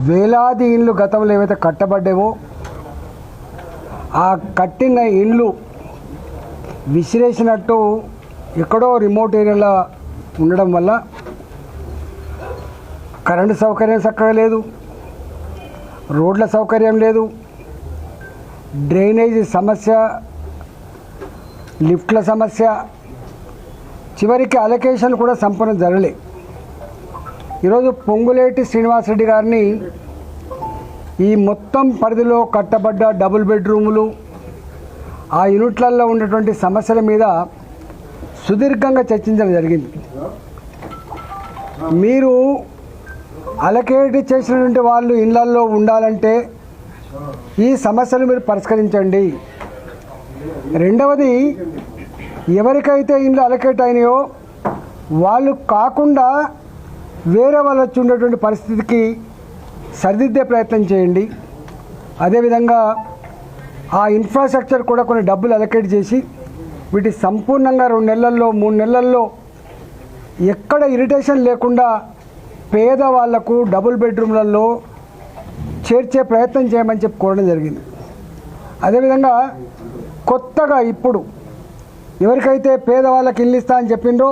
వేలాది ఇండ్లు గతంలో ఏవైతే కట్టబడ్డావో ఆ కట్టిన ఇండ్లు విసిరేసినట్టు ఎక్కడో రిమోట్ ఏరియాలో ఉండడం వల్ల కరెంటు సౌకర్యం చక్కగా లేదు రోడ్ల సౌకర్యం లేదు డ్రైనేజీ సమస్య లిఫ్ట్ల సమస్య చివరికి అలొకేషన్ కూడా సంపూర్ణ జరగలేదు ఈరోజు పొంగులేటి శ్రీనివాసరెడ్డి గారిని ఈ మొత్తం పరిధిలో కట్టబడ్డ డబుల్ బెడ్రూములు ఆ యూనిట్లలో ఉన్నటువంటి సమస్యల మీద సుదీర్ఘంగా చర్చించడం జరిగింది. మీరు అలకేట్ చేసినటువంటి వాళ్ళు ఇళ్ళల్లో ఉండాలంటే ఈ సమస్యలు మీరు పరిష్కరించండి. రెండవది ఎవరికైతే ఇండ్లు అలకేట్ అయినాయో వాళ్ళు కాకుండా వేరే వాళ్ళు వచ్చి ఉండేటువంటి పరిస్థితికి సరిదిద్దే ప్రయత్నం చేయండి. అదేవిధంగా ఆ ఇన్ఫ్రాస్ట్రక్చర్ కూడా కొన్ని డబ్బులు అలకేట్ చేసి వీటి సంపూర్ణంగా రెండు నెలల్లో మూడు నెలల్లో ఎక్కడ ఇరిటేషన్ లేకుండా పేదవాళ్ళకు డబుల్ బెడ్రూమ్లలో చేర్చే ప్రయత్నం చేయమని చెప్పి కోరడం జరిగింది. అదేవిధంగా కొత్తగా ఇప్పుడు ఎవరికైతే పేదవాళ్ళకి ఇల్లు ఇస్తా అని చెప్పిండ్రో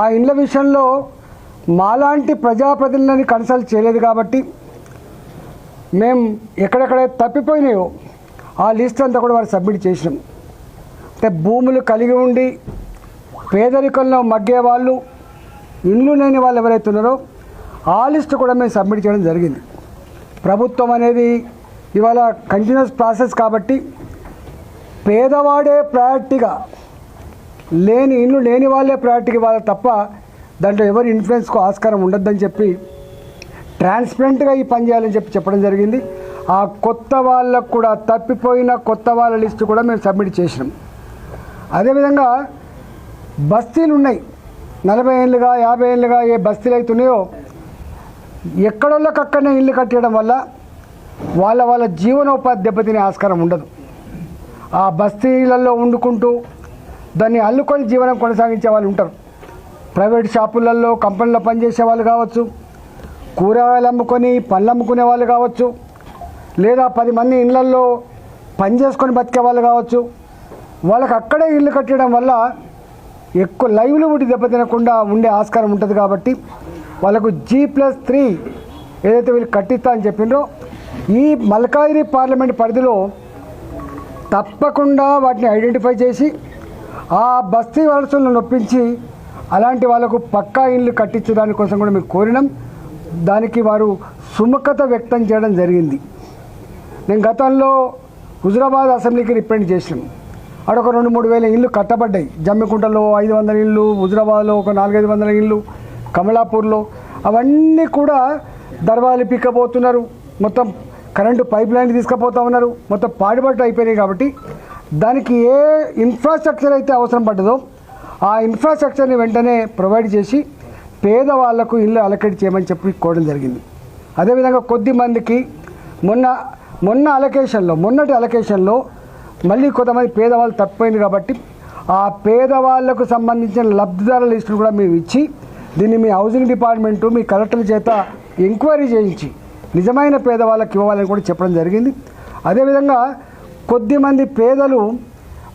ఆ ఇండ్ల విషయంలో మాలాంటి ప్రజాప్రతినిధులని కన్సల్ట్ చేయలేదు కాబట్టి మేము ఎక్కడెక్కడ తప్పిపోయినాయో ఆ లిస్ట్ అంతా కూడా వారు సబ్మిట్ చేసినాం. అంటే భూములు కలిగి ఉండి పేదరికంలో మగ్గే వాళ్ళు ఇండ్లు లేని వాళ్ళు ఎవరైతే ఉన్నారో ఆ లిస్ట్ కూడా మేము సబ్మిట్ చేయడం జరిగింది. ప్రభుత్వం అనేది ఇవాళ కంటిన్యూస్ ప్రాసెస్ కాబట్టి పేదవాడే ప్రయారిటీగా లేని ఇల్లు లేని వాళ్ళే ప్రయారిటీగా వాళ్ళ తప్ప దాంట్లో ఎవరి ఇన్ఫ్లుయెన్స్కు ఆస్కారం ఉండొద్దని చెప్పి ట్రాన్స్పరెంట్గా ఈ పని చేయాలని చెప్పి చెప్పడం జరిగింది. ఆ కొత్త వాళ్ళకు కూడా తప్పిపోయిన కొత్త వాళ్ళ లిస్టు కూడా మేము సబ్మిట్ చేసినాం. అదేవిధంగా బస్తీలు ఉన్నాయి. నలభై ఏళ్ళుగా యాభై ఏళ్ళుగా ఏ బస్తీలు అవుతున్నాయో ఎక్కడోళ్ళకి అక్కడనే ఇల్లు కట్టడం వల్ల వాళ్ళ వాళ్ళ జీవనోపాధి దెబ్బతినే ఆస్కారం ఉండదు. ఆ బస్తీలలో వండుకుంటూ దాన్ని అల్లుకొని జీవనం కొనసాగించే వాళ్ళు ఉంటారు. ప్రైవేట్ షాపులలో కంపెనీలో పనిచేసే వాళ్ళు కావచ్చు కూరగాయలు అమ్ముకొని పళ్ళు అమ్ముకునే వాళ్ళు కావచ్చు లేదా పది మంది ఇళ్ళల్లో పని చేసుకొని బతికే వాళ్ళు కావచ్చు వాళ్ళకి అక్కడే ఇల్లు కట్టడం వల్ల ఎక్కువ లైవ్లీవుడ్ దెబ్బతినకుండా ఉండే ఆస్కారం ఉంటుంది కాబట్టి వాళ్ళకు జీ ప్లస్ త్రీ ఏదైతే వీళ్ళు కట్టిస్తా అని చెప్పిండ్రో ఈ మల్కాయిరి పార్లమెంట్ పరిధిలో తప్పకుండా వాటిని ఐడెంటిఫై చేసి ఆ బస్తీ వలసలను నొప్పించి అలాంటి వాళ్ళకు పక్కా ఇల్లు కట్టించడాని కోసం కూడా మేము కోరినాం. దానికి వారు సుముఖత వ్యక్తం చేయడం జరిగింది. నేను గతంలో హుజురాబాద్ అసెంబ్లీకి రిప్రజెంట్ చేసినాం. అక్కడ ఒక రెండు మూడు వేల ఇల్లు కట్టబడ్డాయి. జమ్మికుంటలో ఐదు వందల ఇల్లు హుజురాబాద్లో ఒక నాలుగైదు వందల ఇల్లు కమలాపూర్లో అవన్నీ కూడా దర్వాలు పిక్కబోతున్నారు మొత్తం కరెంటు పైప్ లైన్ తీసుకుపోతా ఉన్నారు. మొత్తం పాడుబట్టు అయిపోయినాయి కాబట్టి దానికి ఏ ఇన్ఫ్రాస్ట్రక్చర్ అయితే అవసరం పడ్డదో ఆ ఇన్ఫ్రాస్ట్రక్చర్ని వెంటనే ప్రొవైడ్ చేసి పేదవాళ్ళకు ఇల్లు అలకేట్ చేయమని చెప్పి కోరడం జరిగింది. అదేవిధంగా కొద్ది మందికి మొన్న మొన్న అలొకేషన్లో మొన్నటి అలొకేషన్లో మళ్ళీ కొంతమంది పేదవాళ్ళు తప్పిపోయింది కాబట్టి ఆ పేదవాళ్ళకు సంబంధించిన లబ్ధిదారుల లిస్టును కూడా మేము ఇచ్చి దీన్ని మీ హౌసింగ్ డిపార్ట్మెంటు మీ కలెక్టర్ల చేత ఎంక్వైరీ చేయించి నిజమైన పేదవాళ్ళకి ఇవ్వాలని కూడా చెప్పడం జరిగింది. అదేవిధంగా కొద్దిమంది పేదలు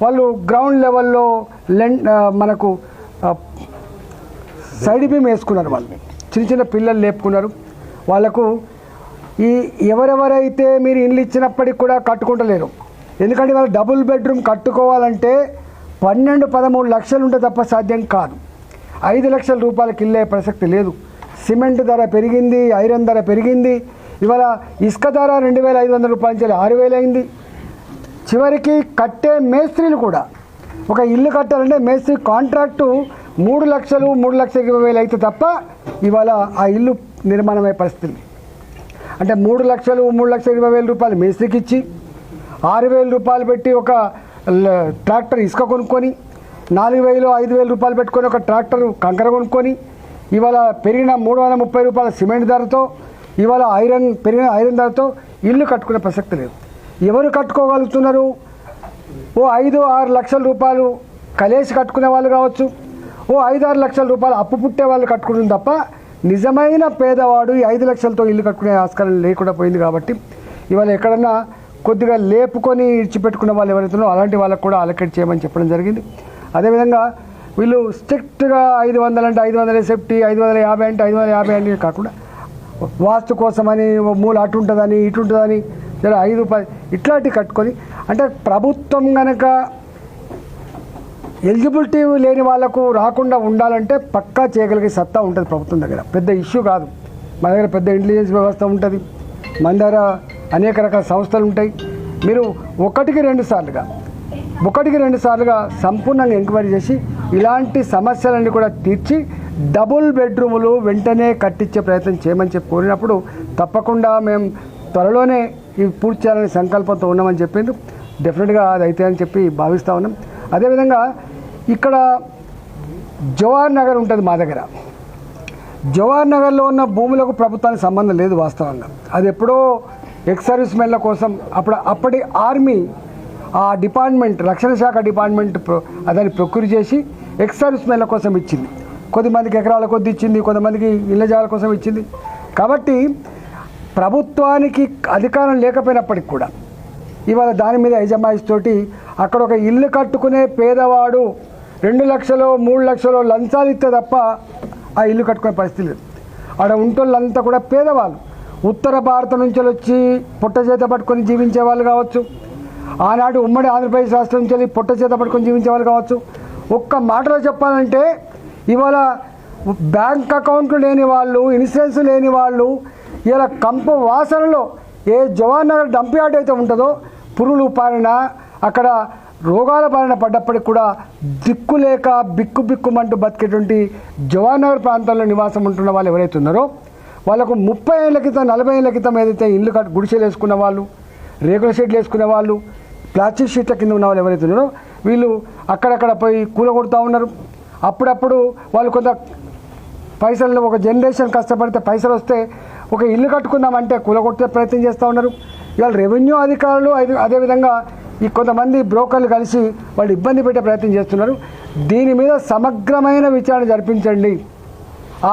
వాళ్ళు గ్రౌండ్ లెవెల్లో లెన్ మనకు సైడ్ బీమ్ వేసుకున్నారు వాళ్ళు చిన్న చిన్న పిల్లలు లేపుకున్నారు. వాళ్ళకు ఈ ఎవరెవరైతే మీరు ఇల్లు ఇచ్చినప్పటికి కూడా కట్టుకుంటలేరు. ఎందుకంటే వాళ్ళు డబుల్ బెడ్రూమ్ కట్టుకోవాలంటే పన్నెండు పదమూడు లక్షలు ఉంటే తప్ప సాధ్యం కాదు. ఐదు లక్షల రూపాయలకి ఇల్లే ప్రసక్తి లేదు. సిమెంట్ ధర పెరిగింది ఐరన్ ధర పెరిగింది. ఇవాళ ఇసుక ధర రెండు వేల ఐదు వందల రూపాయల నుంచి ఆరు వేలు అయింది. చివరికి కట్టే మేస్త్రీలు కూడా. ఒక ఇల్లు కట్టాలంటే మేస్త్రి కాంట్రాక్టు మూడు లక్షలు మూడు లక్షల ఇరవై వేలు అయితే తప్ప ఇవాళ ఆ ఇల్లు నిర్మాణమయ్యే పరిస్థితి అంటే మూడు లక్షలు మూడు లక్షల ఇరవై వేల రూపాయలు మేస్త్రికి ఇచ్చి ఆరు వేల రూపాయలు పెట్టి ఒక ట్రాక్టర్ ఇసుక కొనుక్కొని నాలుగు వేలు ఐదు వేల రూపాయలు పెట్టుకొని ఒక ట్రాక్టర్ కంకర కొనుక్కొని ఇవాళ పెరిగిన మూడు వందల ముప్పై రూపాయల సిమెంట్ ధరతో ఇవాళ ఐరన్ పెరిగిన ఐరన్ ధరతో ఇల్లు కట్టుకునే ప్రసక్తి లేదు. ఎవరు కట్టుకోగలుగుతున్నారు? ఓ ఐదు ఆరు లక్షల రూపాయలు కలేసి కట్టుకునే వాళ్ళు కావచ్చు. ఓ ఐదు ఆరు లక్షల రూపాయలు అప్పు పుట్టే వాళ్ళు కట్టుకుంటుంది తప్ప నిజమైన పేదవాడు ఈ ఐదు లక్షలతో ఇల్లు కట్టుకునే ఆస్కారం లేకుండా పోయింది కాబట్టి ఇవాళ ఎక్కడన్నా కొద్దిగా లేపుకొని ఇచ్చిపెట్టుకున్న వాళ్ళు ఎవరైతున్నారో అలాంటి వాళ్ళకు కూడా అలకేట్ చేయమని చెప్పడం జరిగింది. అదేవిధంగా వీళ్ళు స్ట్రిక్ట్గా ఐదు వందలు అంటే ఐదు వందల సేఫ్టీ ఐదు వందల యాభై అంటే ఐదు వందల యాభై అంటే కాకుండా వాస్తు కోసమని ఓ మూల అటు ఉంటుందని ఇటు ఉంటుందని జర ఐదు పది ఇట్లాంటివి కట్టుకొని అంటే ప్రభుత్వం కనుక ఎలిజిబిలిటీ లేని వాళ్ళకు రాకుండా ఉండాలంటే పక్కా చేయగలిగే సత్తా ఉంటుంది ప్రభుత్వం దగ్గర. పెద్ద ఇష్యూ కాదు. మన దగ్గర పెద్ద ఇంటెలిజెన్స్ వ్యవస్థ ఉంటుంది. మన దగ్గర అనేక రకాల సంస్థలు ఉంటాయి. మీరు ఒకటికి రెండు సార్లుగా ఒకటికి రెండు సార్లుగా సంపూర్ణంగా ఎంక్వైరీ చేసి ఇలాంటి సమస్యలన్నీ కూడా తీర్చి డబుల్ బెడ్రూములు వెంటనే కట్టించే ప్రయత్నం చేయమని చెప్పి కోరినప్పుడు తప్పకుండా మేము త్వరలోనే ఇవి పూర్తి చేయాలనే సంకల్పంతో ఉన్నామని చెప్పిండ్రు. డెఫినెట్గా అది అయితే అని చెప్పి భావిస్తూ ఉన్నాం. అదేవిధంగా ఇక్కడ జవహర్ నగర్ ఉంటుంది మా దగ్గర. జవహర్ నగర్లో ఉన్న భూములకు ప్రభుత్వానికి సంబంధం లేదు వాస్తవంగా. అది ఎప్పుడో ఎక్స్ సర్వీస్ మెన్ల కోసం అప్పుడు అప్పటి ఆర్మీ ఆ డిపార్ట్మెంట్ రక్షణ శాఖ డిపార్ట్మెంట్ దాన్ని ప్రొక్యూర్ చేసి ఎక్స్ సర్వీస్ మెన్ల కోసం ఇచ్చింది. కొద్దిమందికి ఎకరాల కొద్ది ఇచ్చింది కొంతమందికి ఇళ్ళ జాల కోసం ఇచ్చింది. కాబట్టి ప్రభుత్వానికి అధికారం లేకపోయినప్పటికి కూడా ఇవాళ దాని మీద యజమాయిస్తోటి అక్కడ ఒక ఇల్లు కట్టుకునే పేదవాడు రెండు లక్షలు మూడు లక్షలు లంచాలు ఇస్తే తప్ప ఆ ఇల్లు కట్టుకునే పరిస్థితి లేదు. ఆడ ఉంటోళ్ళంతా కూడా పేదవాళ్ళు. ఉత్తర భారతం నుంచి వచ్చి పుట్టచేత పట్టుకొని జీవించే వాళ్ళు కావచ్చు. ఆనాడు ఉమ్మడి ఆంధ్రప్రదేశ్ రాష్ట్రం నుంచి వెళ్ళి పుట్ట చేత పట్టుకొని జీవించే వాళ్ళు కావచ్చు. ఒక్క మాటలో చెప్పాలంటే ఇవాళ బ్యాంక్ అకౌంట్లు లేని వాళ్ళు ఇన్సూరెన్స్ లేని వాళ్ళు ఇలా కంపు వాసనలో ఏ జవాన్ నగర్ డంప్ యార్డ్ అయితే ఉంటుందో పురుగులు పారిన అక్కడ రోగాల బారిన పడ్డప్పటికి కూడా దిక్కు లేక బిక్కు బిక్కుమంటూ బతికేటువంటి జవాన్ నగర్ ప్రాంతంలో నివాసం ఉంటున్న వాళ్ళు ఎవరైతే ఉన్నారో వాళ్ళకు ముప్పై ఏళ్ళ క్రితం నలభై ఏళ్ళ క్రితం ఏదైతే ఇల్లు కట్ గుడిసెలు వేసుకున్న వాళ్ళు రేకుల షెడ్లు వేసుకునే వాళ్ళు ప్లాస్టిక్ షీట్ల కింద ఉన్న వాళ్ళు ఎవరైతే ఉన్నారో వీళ్ళు అక్కడక్కడ పోయి కూలగొడుతూ ఉన్నారు. అప్పుడప్పుడు వాళ్ళు కొంత పైసలు ఒక జనరేషన్ కష్టపడితే పైసలు వస్తే ఒక ఇల్లు కట్టుకుందామంటే కూలగొట్టే ప్రయత్నం చేస్తూ ఉన్నారు. ఇవాళ రెవెన్యూ అధికారులు అదే అదేవిధంగా ఈ కొంతమంది బ్రోకర్లు కలిసి వాళ్ళు ఇబ్బంది పెట్టే ప్రయత్నం చేస్తున్నారు. దీని మీద సమగ్రమైన విచారణ జరిపించండి.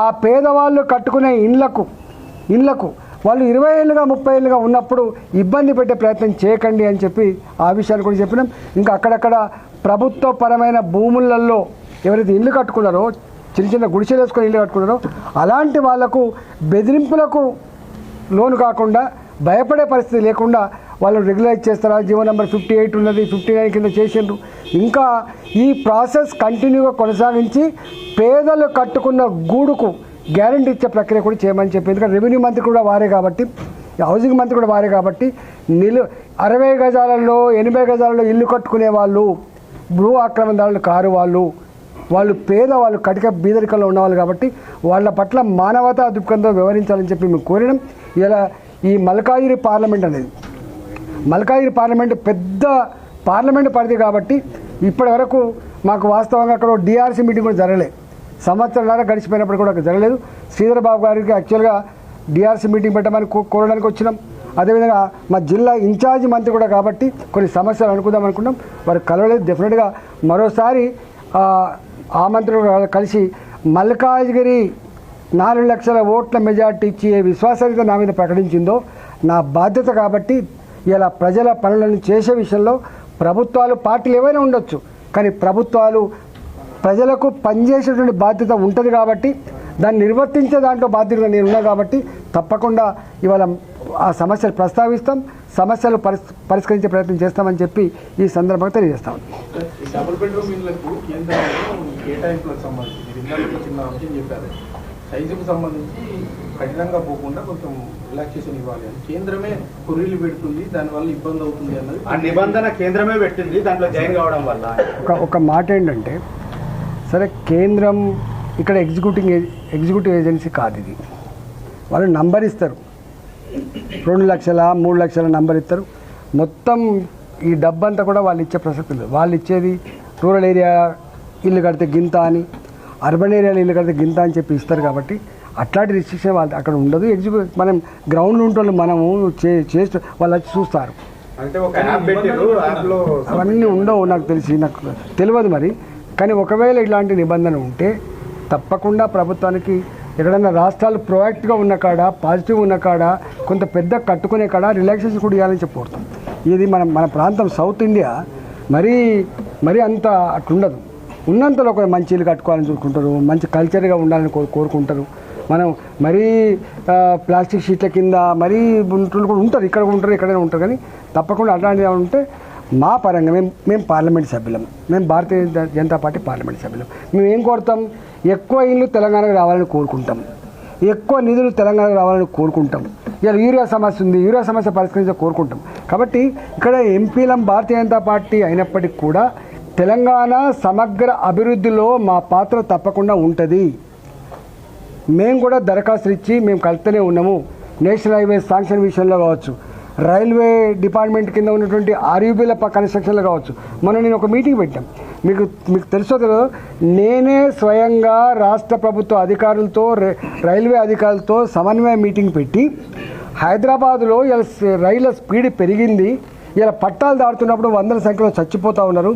ఆ పేదవాళ్ళు కట్టుకునే ఇండ్లకు ఇండ్లకు వాళ్ళు ఇరవై ఏళ్ళుగా ముప్పై ఏళ్ళుగా ఉన్నప్పుడు ఇబ్బంది పెట్టే ప్రయత్నం చేయకండి అని చెప్పి ఆ విషయాలు కూడా చెప్పినాం. ఇంకా అక్కడక్కడ ప్రభుత్వపరమైన భూములలో ఎవరైతే ఇల్లు కట్టుకున్నారో చిన్న చిన్న గుడిసెలు వేసుకొని ఇల్లు కట్టుకున్నారు అలాంటి వాళ్ళకు బెదిరింపులకు లోను కాకుండా భయపడే పరిస్థితి లేకుండా వాళ్ళు రెగ్యులైజ్ చేస్తారా. జీవో నెంబర్ ఫిఫ్టీ ఎయిట్ ఉన్నది ఫిఫ్టీ నైన్ కింద చేసిండ్రు. ఇంకా ఈ ప్రాసెస్ కంటిన్యూగా కొనసాగించి పేదలు కట్టుకున్న గూడుకు గ్యారంటీ ఇచ్చే ప్రక్రియ కూడా చేయమని చెప్పి ఎందుకంటే రెవెన్యూ మంత్రి కూడా వారే కాబట్టి హౌసింగ్ మంత్రి కూడా వారే కాబట్టి నిలు అరవై గజాలలో ఎనభై గజాలలో ఇల్లు కట్టుకునే వాళ్ళు భూ ఆక్రమణదారులు కారు వాళ్ళు. వాళ్ళు పేద వాళ్ళు కటిక బీదరికంలో ఉన్నవాళ్ళు కాబట్టి వాళ్ళ పట్ల మానవతా దృక్పథంతో వ్యవహరించాలని చెప్పి మేము కోరినాం. ఇలా ఈ మల్కాయిరి పార్లమెంట్ అనేది మల్కాయిరి పార్లమెంట్ పెద్ద పార్లమెంట్ పరిధి కాబట్టి ఇప్పటి వరకు మాకు వాస్తవంగా అక్కడ డిఆర్సీ మీటింగ్ కూడా జరగలేదు సంవత్సరాల గడిచిపోయినప్పుడు కూడా అక్కడ జరగలేదు. శ్రీధర్ బాబు గారికి యాక్చువల్గా డిఆర్సీ మీటింగ్ పెట్టమని కో- కోరడానికి వచ్చినాం. అదేవిధంగా మా జిల్లా ఇన్ఛార్జ్ మంత్రి కూడా కాబట్టి కొన్ని సమస్యలు అనుకుందాం అనుకున్నాం. వారు కలవలేదు. డెఫినెట్గా మరోసారి ఆ, కలిసి మల్కాజ్గిరి నాలుగు లక్షల ఓట్ల మెజార్టీ ఇచ్చి ఏ విశ్వాసరీత నా మీద ప్రకటించిందో నా బాధ్యత కాబట్టి ఇలా ప్రజల పనులను చేసే విషయంలో ప్రభుత్వాలు పార్టీలు ఏవైనా ఉండొచ్చు. కానీ ప్రభుత్వాలు ప్రజలకు పనిచేసేటువంటి బాధ్యత ఉంటుంది కాబట్టి దాన్ని నిర్వర్తించే దాంట్లో బాధ్యతగా నేను ఉన్నా కాబట్టి తప్పకుండా ఇవాళ ఆ సమస్యలు ప్రస్తావిస్తాం. సమస్యలు పరిస్ పరిష్కరించే ప్రయత్నం చేస్తామని చెప్పి ఈ సందర్భంగా తెలియజేస్తాం సైజుకు సంబంధించి కఠినంగా పోకుండా కొంచెం రిలాక్సేషన్ ఇవ్వాలి. అని కేంద్రమే కొర్రీలు పెడుతుంది దానివల్ల ఇబ్బంది అవుతుంది అన్నది ఆ నిబంధన కేంద్రమే పెట్టింది దాంట్లో జాయిన్ కావడం వల్ల. ఒక ఒక మాట ఏంటంటే సరే కేంద్రం ఇక్కడ ఎగ్జిక్యూటింగ్ ఎగ్జిక్యూటివ్ ఏజెన్సీ కాదు ఇది. వాళ్ళు నంబర్ ఇస్తారు. రెండు లక్షల మూడు లక్షల నంబర్ ఇస్తారు. మొత్తం ఈ డబ్బంతా కూడా వాళ్ళు ఇచ్చే ప్రసక్తి లేదు. వాళ్ళు ఇచ్చేది రూరల్ ఏరియా ఇల్లు కడితే గింత అని అర్బన్ ఏరియాలో ఇల్లు కడితే గింత అని చెప్పి ఇస్తారు కాబట్టి అట్లాంటి రిస్ట్రిక్షన్ వాళ్ళు అక్కడ ఉండదు. ఎగ్జిక్యూ మనం గ్రౌండ్ ఉంటోళ్ళు మనము చే చేస్తూ వాళ్ళు వచ్చి చూస్తారు. అవన్నీ ఉండవు నాకు తెలిసి నాకు తెలియదు మరి. కానీ ఒకవేళ ఇలాంటి నిబంధన ఉంటే తప్పకుండా ప్రభుత్వానికి ఎక్కడన్నా రాష్ట్రాలు ప్రొయాక్టివ్గా ఉన్న కాడ పాజిటివ్ ఉన్న కాడ కొంత పెద్ద కట్టుకునే కాడ రిలాక్సేషన్ కూడా ఇవ్వాలని చెప్పి ఇది మన మన ప్రాంతం సౌత్ ఇండియా మరీ మరీ అంత అట్లుండదు. ఉన్నంతలో ఒక మంచి ఇల్లు కట్టుకోవాలని చూసుకుంటారు మంచి కల్చర్గా ఉండాలని కోరు కోరుకుంటారు. మనం మరీ ప్లాస్టిక్ షీట్ల కింద మరీ ఉంటున్న కూడా ఉంటారు ఇక్కడ కూడా ఉంటారు ఎక్కడైనా ఉంటారు. కానీ తప్పకుండా అట్లాంటివి ఉంటే మా పరంగా మేము మేము పార్లమెంట్ సభ్యులం. మేము భారతీయ జనతా పార్టీ పార్లమెంట్ సభ్యులం. మేము ఏం కోరుతాం? ఎక్కువ ఇల్లు తెలంగాణకు రావాలని కోరుకుంటాం. ఎక్కువ నిధులు తెలంగాణకు రావాలని కోరుకుంటాం. ఇలా యూరియా సమస్య ఉంది యూరియా సమస్య పరిష్కరించ కోరుకుంటాం. కాబట్టి ఇక్కడ ఎంపీలం భారతీయ జనతా పార్టీ అయినప్పటికీ కూడా తెలంగాణ సమగ్ర అభివృద్ధిలో మా పాత్ర తప్పకుండా ఉంటుంది. మేము కూడా దరఖాస్తులు ఇచ్చి మేము కలుపుతూనే ఉన్నాము. నేషనల్ హైవే శాంక్షన్ విషయంలో కావచ్చు రైల్వే డిపార్ట్మెంట్ కింద ఉన్నటువంటి ఆర్యూబీల కన్స్ట్రక్షన్లు కావచ్చు. మొన్న నేను ఒక మీటింగ్ పెట్టాం. మీకు మీకు తెలుసో తెలియదు నేనే స్వయంగా రాష్ట్ర ప్రభుత్వ అధికారులతో రైల్వే అధికారులతో సమన్వయ మీటింగ్ పెట్టి హైదరాబాద్లో ఇలా రైళ్ళ స్పీడ్ పెరిగింది. ఇలా పట్టాలు దాడుతున్నప్పుడు వందల సంఖ్యలో చచ్చిపోతూ ఉన్నారు.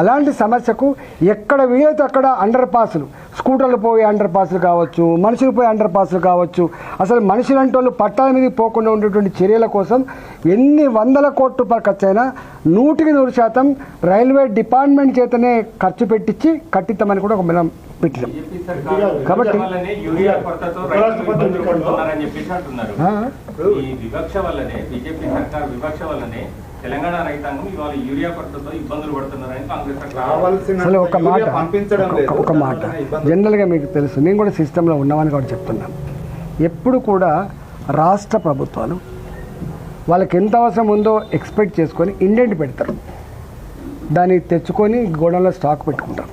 అలాంటి సమస్యకు ఎక్కడ వీలైతే అక్కడ అండర్ పాసులు స్కూటర్లు పోయే అండర్ పాసులు కావచ్చు మనుషులు పోయే అండర్ పాసులు కావచ్చు అసలు మనుషులంటే వాళ్ళు పట్టాల మీద పోకుండా ఉండేటువంటి చర్యల కోసం ఎన్ని వందల కోట్ల రూపాయలు ఖర్చు అయినా నూటికి నూరు శాతం రైల్వే డిపార్ట్మెంట్ చేతనే ఖర్చు పెట్టించి కట్టిద్దామని కూడా ఒక మనం పెట్టినాం. కాబట్టి- వివక్ష వల్లనే బీజేపీ సర్కార్ వివక్ష వల్లనే తెలంగాణ రైతాంగం ఇవాళ యూరియా కొరతతో ఇబ్బందులు పడుతున్నారని కాంగ్రెస్ రావాల్సిన ఒక మాట పంపించడం ఒక- మాట. జనరల్గా మీకు తెలుసు నేను కూడా సిస్టంలో ఉన్నామని కూడా చెప్తున్నాను ఎప్పుడు కూడా రాష్ట్ర ప్రభుత్వాలు వాళ్ళకి ఎంత అవసరం ఉందో ఎక్స్పెక్ట్ చేసుకొని ఇండెంట్ పెడతారు. దాన్ని తెచ్చుకొని గోడౌన్లో స్టాక్ పెట్టుకుంటారు.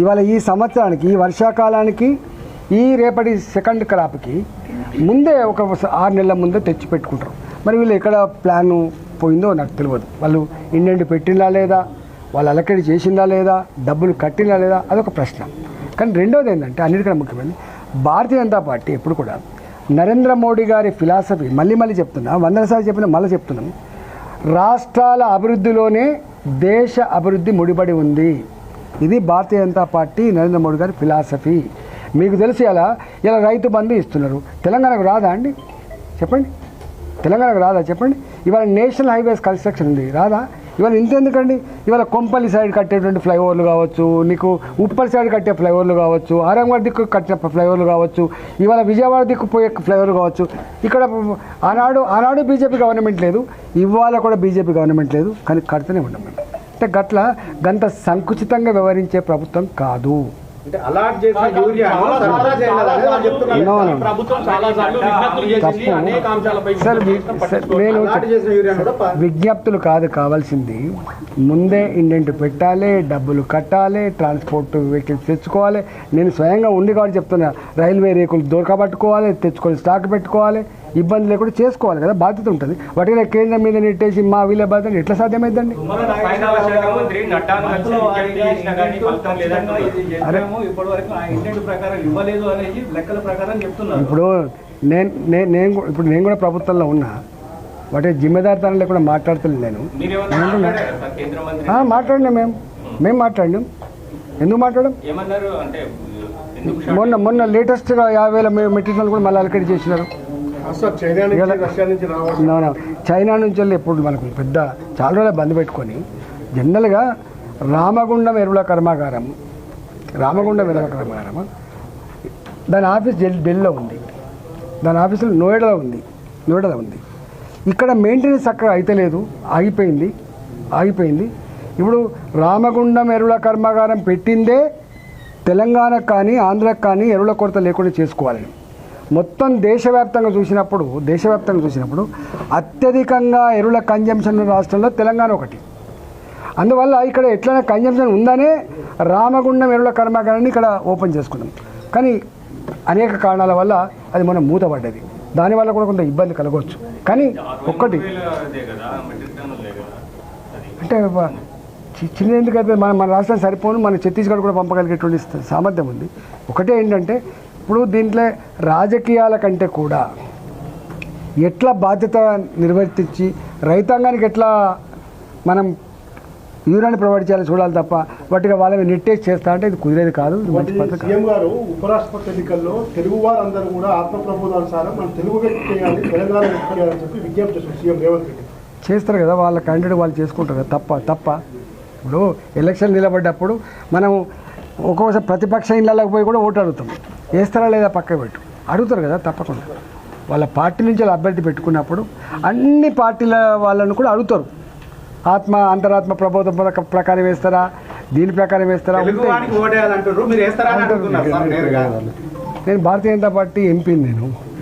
ఇవాళ ఈ సంవత్సరానికి ఈ వర్షాకాలానికి ఈ రేపటి సెకండ్ క్రాప్కి ముందే ఒక ఆరు నెలల ముందే తెచ్చి పెట్టుకుంటారు. మరి వీళ్ళు ఎక్కడ ప్లాన్ పోయిందో నాకు తెలియదు వాళ్ళు ఇండెంట్ పెట్టిందా లేదా? వాళ్ళు అలకడి చేసిందా లేదా? డబ్బులు కట్టిందా లేదా? అదొక ప్రశ్న. కానీ రెండోది ఏంటంటే అన్నిటికన్నా ముఖ్యమైనది భారతీయ జనతా పార్టీ ఎప్పుడు కూడా నరేంద్ర మోడీ గారి ఫిలాసఫీ మళ్ళీ మళ్ళీ చెప్తున్నా వందల సార్లు చెప్పిన మళ్ళీ చెప్తున్నాం. రాష్ట్రాల అభివృద్ధిలోనే దేశ అభివృద్ధి ముడిపడి ఉంది. ఇది భారతీయ జనతా పార్టీ నరేంద్ర మోడీ గారి ఫిలాసఫీ. మీకు తెలిసి ఎలా? ఇలా రైతు బంధు ఇస్తున్నారు. తెలంగాణకు రాదా అండి? చెప్పండి. తెలంగాణకు రాదా? చెప్పండి. ఇవాళ నేషనల్ హైవేస్ కన్స్ట్రక్షన్ ఉంది. రాదా? ఇవాళ ఇంతెందుకండి ఇవాళ కొంపల్లి సైడ్ కట్టేటువంటి ఫ్లైఓవర్లు కావచ్చు నీకు ఉప్పల్ సైడ్ కట్టే ఫ్లైఓవర్లు కావచ్చు ఆరంగడ్ దిక్కు కట్టే ఫ్లైఓవర్లు కావచ్చు ఇవాళ విజయవాడ దిక్కు పోయే ఫ్లైఓవర్లు కావచ్చు. ఇక్కడ ఆనాడు ఆనాడు బీజేపీ గవర్నమెంట్ లేదు ఇవాళ కూడా బీజేపీ గవర్నమెంట్ లేదు కానీ కడుతూనే ఉన్నాం మేము. అంటే గట్ల గంత సంకుచితంగా వ్యవహరించే ప్రభుత్వం కాదు. అంటే అలాట్ చేసిన యూరియా సరఫరా చేయాలని. ప్రభుత్వం చాలా సార్లు విజ్ఞప్తులు చేసింది తప్పు. అనేక అంశాలపై. నేను అలాట్ చేసిన యూరియా కూడా విజ్ఞప్తులు కాదు కావాల్సింది ముందే ఇండెంట్ పెట్టాలి డబ్బులు కట్టాలి ట్రాన్స్పోర్ట్ వెహికల్స్ తెచ్చుకోవాలి నేను స్వయంగా ఉండి కాబట్టి చెప్తున్నా రైల్వే రేకులు దొరకబట్టుకోవాలి తెచ్చుకొని స్టాక్ పెట్టుకోవాలి ఇబ్బంది లేకుండా చేసుకోవాలి కదా బాధ్యత ఉంటుంది. వాటిని కేంద్రం మీద నెట్టేసి మా వీళ్ళ బాధ్యత ఎట్లా సాధ్యమైందండి? ఇప్పుడు నేను నేను నేను కూడా- ఇప్పుడు నేను కూడా ప్రభుత్వంలో ఉన్నా వాటి జిమ్మెదారితనం లేకుండా మాట్లాడుతున్నాను నేను. మాట్లాడినాం మేము. మేము మాట్లాడినాం. ఎందుకు మాట్లాడడం మొన్న మొన్న లేటెస్ట్గా యాభై వేల మె- మెట్రిక్ టన్నులు కూడా మళ్ళీ అలకడి చేసినారు. చైనా నుంచి వెళ్ళి ఎప్పుడు మనకు పెద్ద చాలా రోజులు బంద్ పెట్టుకొని జనరల్గా రామగుండం ఎరువుల కర్మాగారం రామగుండం ఎరువుల కర్మాగారం దాని ఆఫీస్ ఢిల్లీ ఢిల్లీలో ఉంది. దాని ఆఫీసులో నోయిడాలో ఉంది. నోయిడాలో ఉంది. ఇక్కడ మెయింటెనెన్స్ చక్కగా అయితలేదు ఆగిపోయింది. ఆగిపోయింది. ఇప్పుడు రామగుండం ఎరువుల కర్మాగారం పెట్టిందే తెలంగాణకు కానీ ఆంధ్రకు కానీ ఎరువుల కొరత లేకుండా చేసుకోవాలని మొత్తం దేశవ్యాప్తంగా చూసినప్పుడు దేశవ్యాప్తంగా చూసినప్పుడు అత్యధికంగా ఎరువుల కన్జంప్షన్ రాష్ట్రంలో తెలంగాణ ఒకటి. అందువల్ల ఇక్కడ ఎట్లైనా కన్జంప్షన్ ఉందనే రామగుండం ఎరువుల కర్మాగారాన్ని ఇక్కడ ఓపెన్ చేసుకున్నాం. కానీ అనేక కారణాల వల్ల అది మనం మూతపడ్డది. దానివల్ల కూడా కొంత ఇబ్బంది కలగవచ్చు. కానీ ఒక్కటి అంటే చి- చిన్న ఎందుకైతే మన మన రాష్ట్రం సరిపోను మన ఛత్తీస్గఢ్ కూడా పంపగలిగేటువంటి సామర్థ్యం ఉంది. ఒకటే ఏంటంటే ఇప్పుడు దీంట్లో రాజకీయాల కంటే కూడా ఎట్లా బాధ్యత నిర్వర్తించి రైతాంగానికి ఎట్లా మనం యూరియాని ప్రొవైడ్ చేయాలి చూడాలి తప్ప వాటిగా వాళ్ళని నెట్టేసి చేస్తా అంటే ఇది కుదిరేది కాదు మంచి. సీఎం గారు ఉపరాష్ట్రపతి ఎన్నికల్లో తెలుగు వారందరూ కూడా ఆత్మ ప్రబోధానుసారం మనం తెలుగు వ్యక్తి చేయాలి తెలంగాణ వ్యక్తి చేయాలని చెప్పి విజ్ఞప్తి చేస్తారు సీఎం రేవంత్ రెడ్డి చేస్తారు కదా వాళ్ళ క్యాండిడేట్ వాళ్ళు చేసుకుంటారు కదా తప్ప తప్ప ఇప్పుడు ఎలక్షన్ నిలబడ్డప్పుడు మనం ఒక్కొక్కసారి ప్రతిపక్ష ఇళ్ళకి పోయి కూడా ఓటు అడుగుతాం వేస్తారా లేదా పక్క పెట్టు. అడుగుతారు కదా తప్పకుండా. వాళ్ళ పార్టీ నుంచి వాళ్ళ అభ్యర్థి పెట్టుకున్నప్పుడు అన్ని పార్టీల వాళ్ళను కూడా అడుగుతారు. ఆత్మ అంతరాత్మ ప్రబోధం ప్రక- ప్రకారం వేస్తారా? దీని ప్రకారం వేస్తారా? నేను భారతీయ జనతా పార్టీ ఎంపీని నేను.